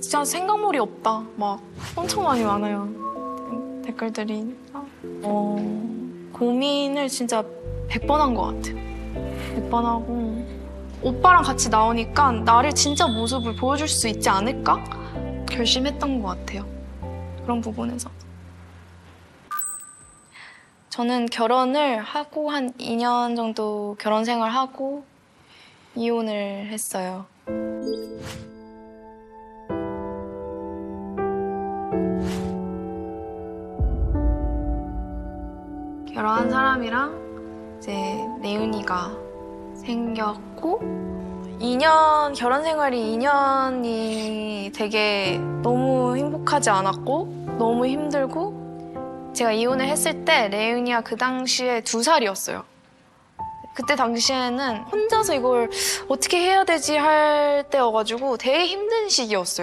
진짜 생각물이 없다. 막 엄청 많이 많아요. 댓글들이. 어, 고민을 진짜 100번 한 것 같아요. 100번 하고. 오빠랑 같이 나오니까 나를 진짜 모습을 보여줄 수 있지 않을까? 결심했던 것 같아요. 그런 부분에서. 저는 결혼을 하고 한 2년 정도 결혼 생활하고 이혼을 했어요. 결혼한 사람이랑 이제 내윤이가 생겼고 2년 결혼 생활이 2년이 되게 너무 행복하지 않았고 너무 힘들고 제가 이혼을 했을 때 레윤이가 그 당시에 두 살이었어요. 그때 당시에는 혼자서 이걸 어떻게 해야 되지 할 때여가지고 되게 힘든 시기였어요.